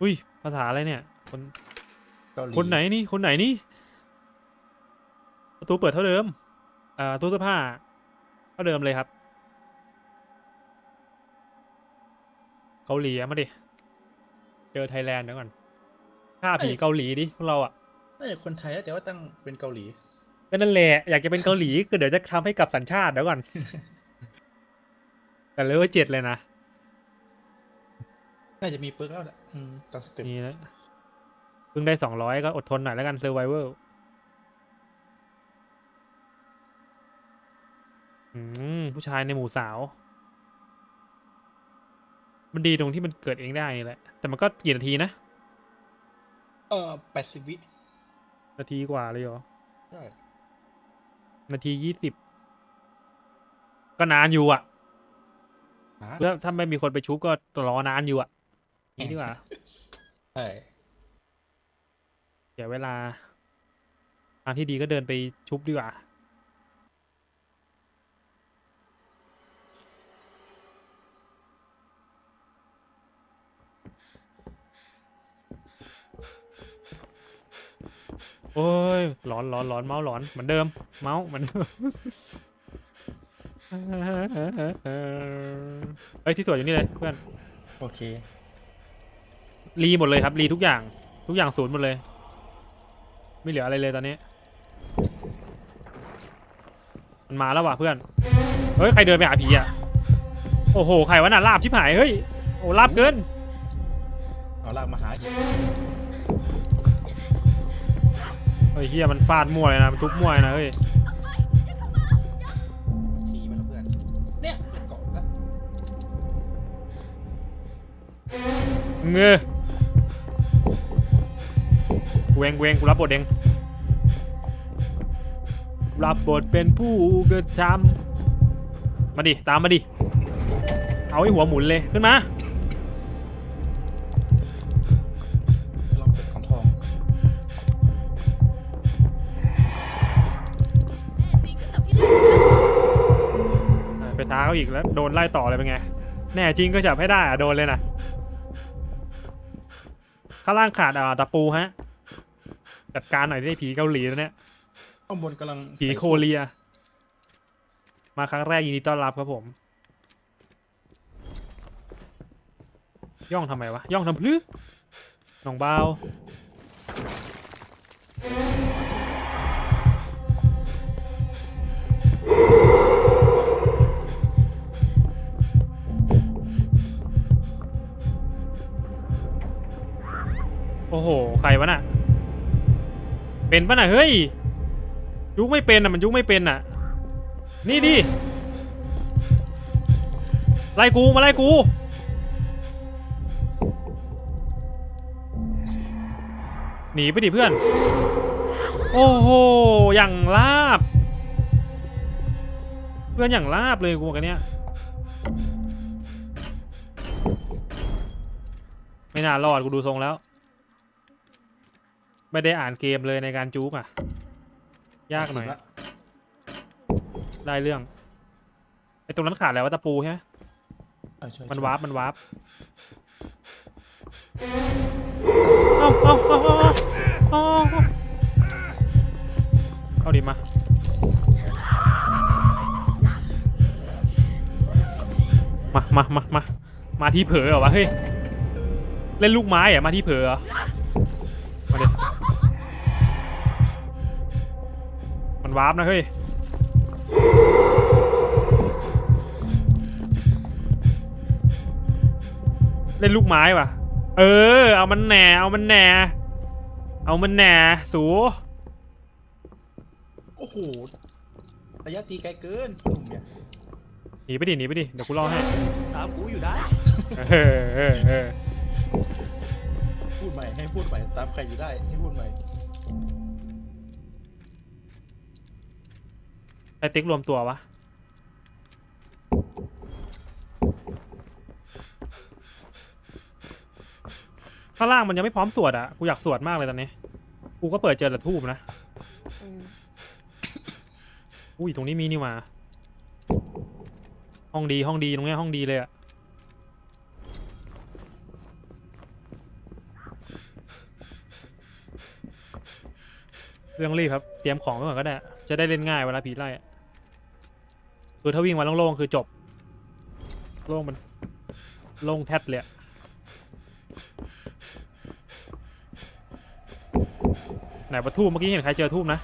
อุ้ยภาษาอะไรเนี่ย คนเกาหลีคนไหนนี่คนไหนนี่ประตูเปิดเท่าเดิมอ่าตู้เสื้อผ้า เท่าเดิมเลยครับ เกาหลีอะมาดิเจอไทยแลนด์เดี๋ยวก่อนฆ่าผีเกาหลีดิพวกเราอะน่าจะคนไทยนะแต่ว่าตั้งเป็นเกาหลีก็นั่นแหละอยากจะเป็นเกาหลีก็เดี๋ยวจะทำให้กลับสัญชาติเดี๋ยวก่อน แต่เลเวลเจ็ดเลยนะ น่าจะมีเปิร์กแล้วแหละอืมตอนสเต็ปนี่นะเพิ่งได้สองร้อยก็อดทนหน่อยแล้วกันเซอร์ไวเวอร์อืมผู้ชายในหมู่สาว มันดีตรงที่มันเกิดเองได้นี่แหละ แต่มันก็กี่นาทีนะ เออแปดสิบวินาทีกว่าเลยเหรอ ใช่ นาทียี่สิบ ก็นานอยู่อะนะแล้วถ้าไม่มีคนไปชุบก็รอนานอยู่อะ นี่ดีกว่าใช่เสียเวลาทางที่ดีก็เดินไปชุบดีกว่า โอ้ยร้อนร้อนร้อนเมาส์ร้อนเหมือนเดิม เมาส์เหมือนเดิมเฮ้ยที่สวยอยู่นี่เลยเพื่อน โอเค รีหมดเลยครับรีทุกอย่าง ทุกอย่างศูนย์หมดเลย ไม่เหลืออะไรเลยตอนนี้ มันมาแล้วว่ะเพื่อน เฮ้ยใครเดินไปหาผีอะ โอ้โหใครวะน่ะลาบชิบหายเฮ้ยโอ้ลาบเกินเอาลากมาหาอีกเฮ้ยเฮียมันฟาดมั่วเลยนะมันทุบมั่วเลยนะเฮ้ยทีมันแล้วเพื่อน เนี่ยเป็นเกาะแล้วเงือกู เองกูเองกูรับบทเอง รับบทเป็นผู้กระทำมาดิ ตามมาดิ เอาไอ้หัวหมุนเลย ขึ้นมาลองเปิดของทองอ่าไปท้าเขาอีกแล้ว โดนไล่ต่อเลยเป็นไง แน่จริงก็จับให้ได้อะโดนเลยนะข้างล่างขาดอ่าตะปูฮะ จัดการหน่อยที่ผีเกาหลีแล้วเนี่ยข้างบนกำลังผีโคเรีย มาครั้งแรกยินดีต้อนรับครับผม ย่องทำไมวะ ย่องทำพลื้น้องเบาโอ้โห ใครวะน่ะ เป็นปะน่ะเฮ้ยยุกไม่เป็นอะมันยุกไม่เป็นอะ นี่ดิไล่กูมาไล่กูหนีไปดิเพื่อน โอ้โหอย่างลาบ เพื่อนอย่างลาบเลยกูกันเนี้ยไม่น่ารอดกูดูทรงแล้ว ไม่ได้อ่านเกมเลยในการจุกอะ ยากหน่อยสิบละได้เรื่องไอ้ตรงนั้นขาดแล้วว่าตะปูใช่ไหมใช่ใช่มันใช่วาร์ปมันวาร์ปเอ้าเอ้าเอ้าเอ้าเอ้าเอ้าเอ้าเอาดิมามามามามามาที่เผลอเหรอวะเฮ้ย เล่นลูกไม้เหรอะมาที่เผลอเหรอมาดิ มันวาร์ปนะเฮ้ย เล่นลูกไม้ว่ะ เออ เอามันแหน่ เอามันแหน่ เอามันแหน่ สู โอ้โหระยะตีไกลเกินหนุ่มเนี่ยหนีไปดิ หนีไปดิ เดี๋ยวกูรอให้ ตามกูอยู่ได้เออเออเออพูดใหม่ให้พูดใหม่ตามใครอยู่ได้ให้พูดใหม่ ไอติ๊กรวมตัววะ ข้างล่างมันยังไม่พร้อมสวดอะ กูอยากสวดมากเลยตอนนี้ กูก็เปิดเจอแต่ทูบนะ อืมอุ้ยตรงนี้มีนี่มาห้องดีห้องดีตรงนี้ห้องดีเลยอะเรื่องรีบครับ เตรียมของไว้ก่อนก็ได้ จะได้เล่นง่ายเวลาผีไล่ คือถ้าวิ่งมาโล่งๆคือจบ โล่งมัน โล่งแทดเลยไหนประทูบเมื่อกี้เห็นใครเจอทูบนะ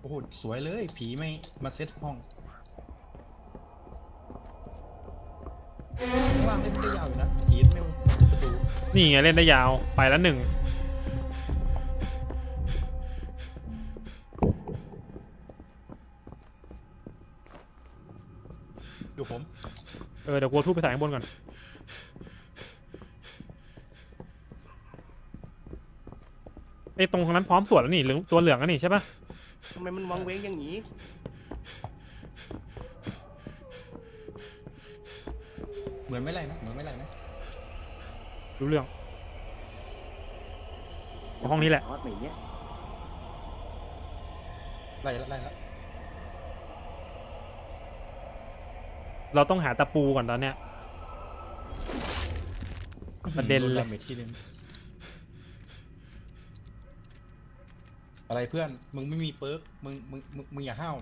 โอ้โหสวยเลย ผีไม่มาเซตห้อง ข้างล่างเล่นได้ยาวอยู่นะกรีดไม่ทุบประตูนี่ไงเล่นได้ยาวไปแล้วหนึ่งอยู่ผมเออเดี๋ยวกูเอาทูบไปใส่ข้างบนก่อนไอ้ตรงนั้นพร้อมสวดแล้วนี่เหลืองตัวเหลืองอันนี่ใช่ปะทำไมมันวังเว้งอย่างนี้ เห มือนไม่ไรนะเหมือนไม่ไรนะรู้เรื่อง ห้องนี้แหละ ออดไหมเนี่ยไล่ละไล่ละเราเราต้องหาตะปูก่อนตอนเนี้ยประเด็นเลยโดาเมจที่หนึงอะไรเพื่อน มึงไม่มีเปิร์กมึงมึงมึงมึงอย่าห้าว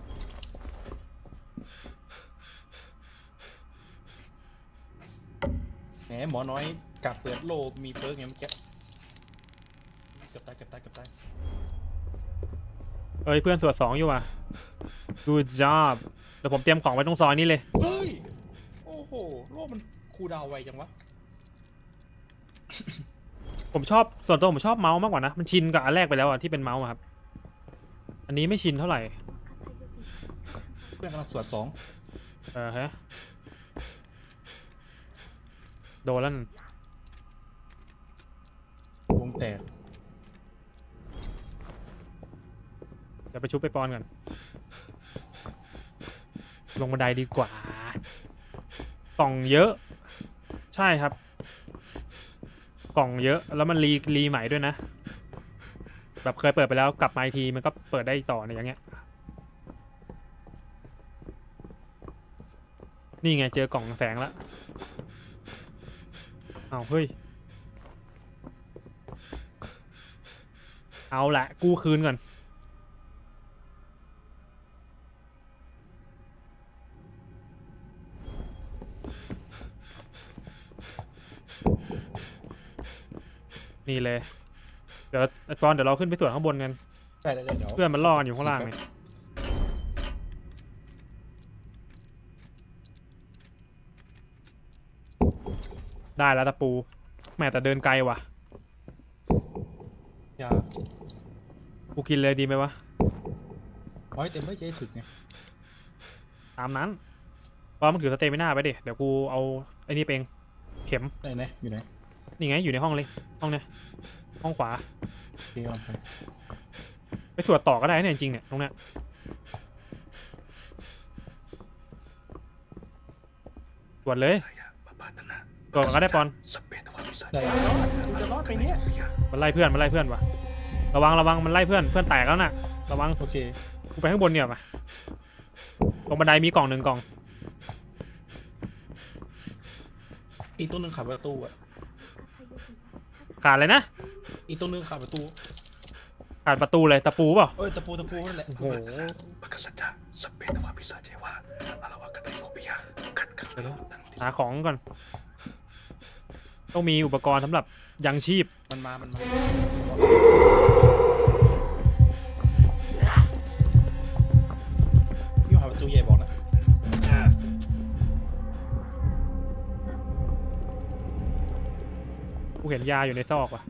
แหมหมอน้อยกัดเปิดโลกมีเปิร์กไงเมื่อกี้เกับตายเกับตายเกับตายเอ้ยเพื่อนสวดสองอยู่ว่ะ good job เดี๋ยวผมเตรียมของไว้ตรงซอยนี้เลย เฮ้ย โอ้โหโลกมันคูลดาวน์ไวจังวะ ผมชอบส่วนตัวผมชอบเมาส์มากกว่านะ มันชินกับอันแรกไปแล้วอะที่เป็นเมาส์อะครับ อันนี้ไม่ชินเท่าไหร่ เพื่อนกำลังสวดสอง เออฮะ โดนแล้วนั่นวงแตกเดี๋ยวไปชุบไปปอนก่อน ลงบันไดดีกว่า กล่องเยอะ ใช่ครับ กล่องเยอะ แล้วมันรีรีใหม่ด้วยนะ แบบเคยเปิดไปแล้วกลับมาอีกทีมันก็เปิดได้อีกต่อเนี่ยอย่างเงี้ย นี่ไงเจอกล่องแสงแล้ว เอาวเฮ้ย เอาละกู้คืนก่อน นี่เลย เดี๋ยวไอ้ปอนเดี๋ยวเราขึ้นไปสวนข้างบนกันได้ได้ได้เดี๋ยวเพื่อนมันล่อกันอยู่ข้างล่างเนี่ ได้แล้วตะปูแหม่แต่เดินไกลว่ะ อย่ากูกินเลยดีไหมวะเอาให้เต็มไม่ใจถึกไงตามนั้นเพราะมันถือสเตมิน่าไปดิ เดี๋ยวกูเอาไอ้นี่ไปเองเข็ม ไหนไหนอยู่ไหนนี่ไงอยู่ในห้องเลย ห้องเนี้ย ห้องขวา โอเคกำลังไปไปสวดต่อก็ได้เนี่ยจริงๆเนี่ยตรงเนี้ยสวดเลยสวด ก่อนก็ได้ปอนได้กูจะรอดไหมเนี่ยมันไล่เพื่อนมันไล่เพื่อนวะระวังระวังมันไล่เพื่อนเพื่อนแตกแล้วน่ะ ระวังโอเคกูไปข้างบนเนี่ยมาตรงบันไดมีกล่องหนึ่งกล่อง อีกตัวหนึ่งขับประตูอะขาดเลยนะอีกตัวหนึ่งขับประตูขาดประตูเลยตะปูเปล่าเอ้ยตะปูตะปูนั่นแหละโอ้โหมกสัจจะสพเพทวาปิสาเจวะอารวากตโยปิยะขัดขังเดี๋ยวนะตังติหาของก่อน ต้องมีอุปกรณ์สำหรับยังชีพ มันมา มันมา พี่หาประตูใหญ่บอกนะ กูเห็นยาอยู่ในซอกว่ะ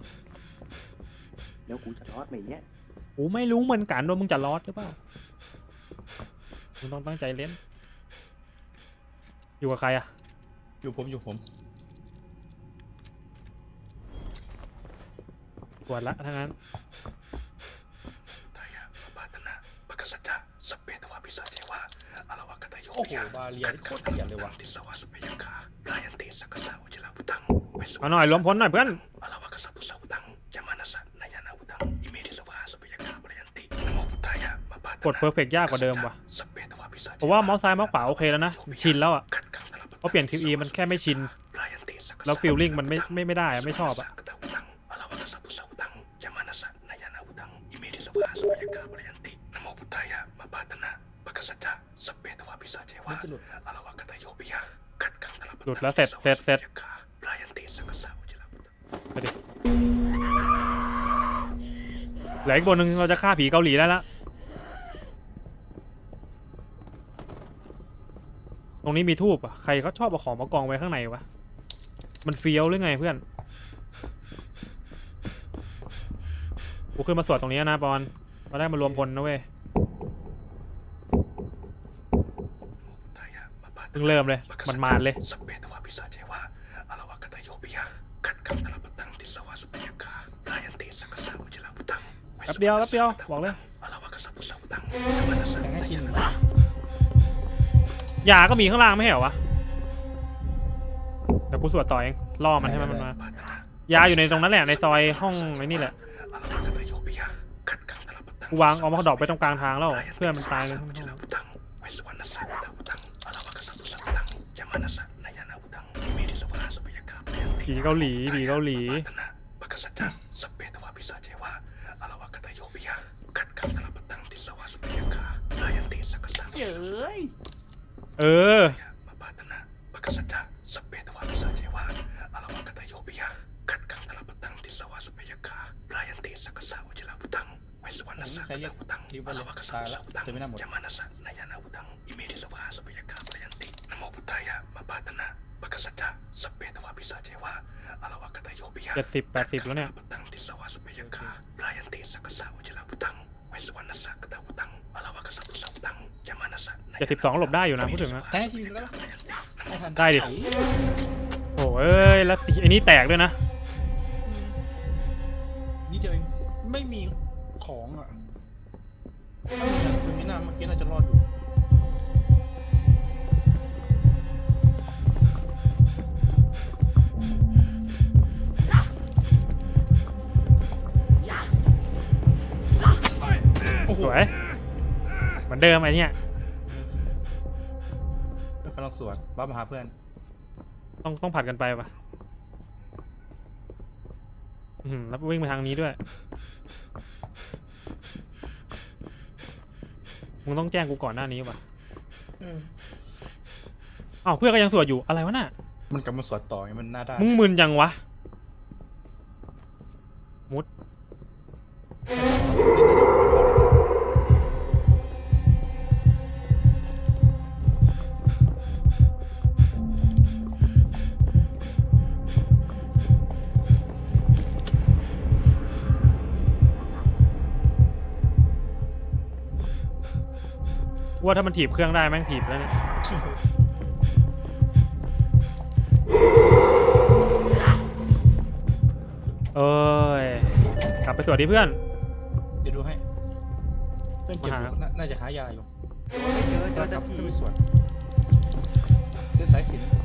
แล้วกูจะรอดไหมเนี่ยกูไม่รู้เหมือนกันว่ามึงจะรอดหรือเปล่า มึงต้องตั้งใจเล่น อยู่กับใครอะอยู่ผมอยู่ผม วดละทั้งนั้นตายะปาตนะมกสัจจะสพเพทวาปิสาเจวะอารวากตโยโอ้ปิโหยะบาเรียนี่โคตรเกลียดเลยว่ะ ติสวาสเปยังคาปลายันติสักกะสาวจิลาบุตังเวสเอาหน่อยรวมพลหน่อยเพื่อน อารวากสัพพุสาวุตังจามานัสสะนายานาวุตังอิเมติสวาสเปยังคาปลายันตินโมพุทธายะมาปาตนะกดเพอร์เฟกยากกว่าเดิมว่ะสพเพทวาปิสาเจวะเพราะว่าเมาส์ซ้ายเมาส์ขวาโอเคแล้วนะ ชินแล้วอะขัดขังตลอดเพราะเปลี่ยน QE มันแค่ไม่ชินปลาแล้วฟีลลิ่งมันไม่ไม่ไม่ได้อะไม่ชอบอะ Ketahutan, มัน jewa, จะหลุด alawaka tayobiya, katkang kalapatan, หลุดแล้วเสร็จเสร็จเสร็จ sapayaka, palayanti, sakasa, ujila buddha. ไปดิเหลืออีกบนหนึ่งเราจะฆ่าผีเกาหลีได้ละตรงนี้มีทูบอะ ใครเขาชอบเอาของมากองไว้ข้างในวะ มันเฟี้ยวหรือไงเพื่อน กูขึ้นมาสวดตรงนี้นะปอน มาได้มารวมพลนะเว้ย เพิ่งเริ่มเลย มันมานเลย sabbe tawa bisa jewa, alawaka tayobiya, katkang kalapatan, tisawa, sapayaka, palayanti, sakasa, ujila buddha. แป๊บเดียวแป๊บเดียวบอกเลย alawaka sapu-sautang, jamanasa, ยังให้ชินยาก็มีข้างล่างไม่ใช่เหรอวะเดี๋ยวกูสวดต่อเองล่อมันให้มันมา mapatana, ยาอยู่ในตรงนั้นแหละในซอยห้องไอ้นี่แหละ alawaka tayobiya, katkang kalapatan, กูวางเอามาดอกไปตรงกลางทางแล้วเพื่อนมันตายเลย jamana sa nayana utang, imedi sa wala sa payaka, payanti. ผีเกาหลีผีเกาหลี Patana, bakasadya, sabbe tawa bisa jewa, alawaka tayo biya, katkang kalapatang tisawa sa payaka, payanti sa kasama. เย้ยเออ Mapatana, bakasadya, sabbe tawa bisa jewa, alawaka tayo biya, katkang kalapatang tisawa sa payaka, payanti sa kasama. Ujila utang, weswana sa Kaya, kita utang, di ba, alawaka sa tala, pusa utang, termina mo. jamana sa nayana utang, imedi sa wala sa payaka, payanti. Namo Buddhaya, mapatana, bakasadya, sabbe tawa bisa jewa, alawaka tayo biya, เจ็ ดสิบแปดสิบแล้วเนี่ย Patang di sawa sa payaka, pelayan ti sa kasawa jila butang, weswana sa katawutang, alawa ka sa pusa utang, jamana sa เจ็ดสิบสองหลบได้อยู่นะพูดถึงนะแท้ชินแล้วปะไม่ทันได้ดิ โอ้เอ้ยแล้วไอ้นี่แตกด้วยนะ นี่เดียวเองไม่มีของอะถ้ามีนะคือมีหน้าเมื่อกี้น่าจะรอดอยู่ สวย เหมือนเดิมไอ้เนี่ยกำลังสวดบ้ามาหาเพื่อน ต้องต้องผัดกันไปปะอืมแล้ววิ่งมาทางนี้ด้วย มึงต้องแจ้งกูก่อนหน้านี้ปะอ้าวเพื่อนก็ยังสวดอยู่อะไรวะน่ะ มันกลับมาสวดต่อไงมันน่าได้มึงมึนจังวะ มุด ว่าถ้ามันถีบเครื่องได้แม่งถีบแล้วเนี่ยเอ้ยกลับไปสวัสดีเพื่อน เดี๋ยวดูให้ เพื่อนเจ็บอยู่มาหาน่าน่าจะหายาอยู่ไม่เจอเจกอลัแต่บผีขึ้นไปสวดเล่นสายสิญจน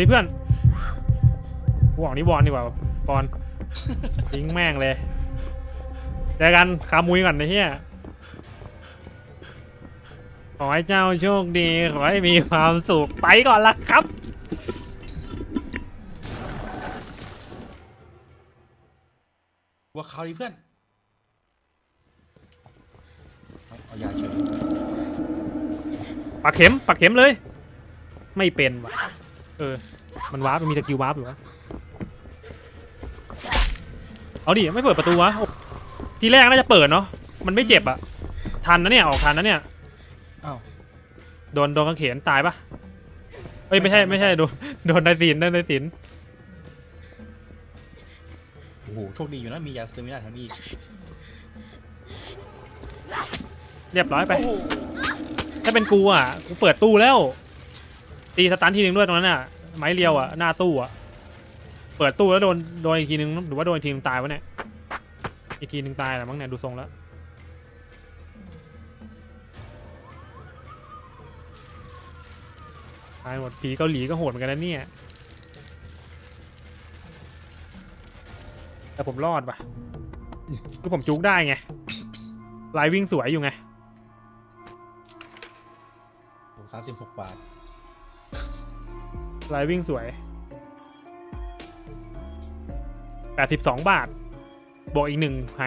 ดิเพื่อนกูหวังนี่บอลดีกว่าบอลทิ้งแม่งเลยเจอกันขามุยก่อนนะเฮียขอให้เจ้าโชคดี ขอให้มีความสุข ไปก่อนละครับว่าเขาดีเพื่อน เอาเอายาเฉยปักเข็มปักเข็มเลย ไม่เป็นว่ะ เออ มันวาร์ปมันมีตะกิววาร์ปอยู่วะ เอาดิ ไม่เปิดประตูวะโอ้ทีแรกน่าจะเปิดเนาะ มันไม่เจ็บอะทันนะเนี่ย ออกทันนะเนี่ย อ้าว โดนโดนกางเขนตายปะเอ้ยไม่ใช่ไม่ใช่โดนโดนไดตินโดนไดติน โอ้โห โชคดีอยู่นะ มียาสเตอร์มินาแถวนี้อีกเรียบร้อยไป ถ้าเป็นกูอะ กูเปิดตู้แล้ว ตีสตันทีนึงด้วยตรงนั้นอะ ไม้เรียวอะ หน้าตู้อะ เปิดตู้แล้วโดนโดนอีกทีนึงหรือว่าโดนอีกทีนึงตายวะเนี่ย อีกทีนึงตายแหละมั้งเนี่ยดูทรงแล้ว ตายหมดผีเกาหลีก็โหดเหมือนกันนะเนี่ย แต่ผมรอดปะคือผมจุกได้ไง ลายวิ่งสวยอยู่ไงสามสิบหกบาท ลายวิ่งสวย 82 บาท บวกอีกหนึ่งไห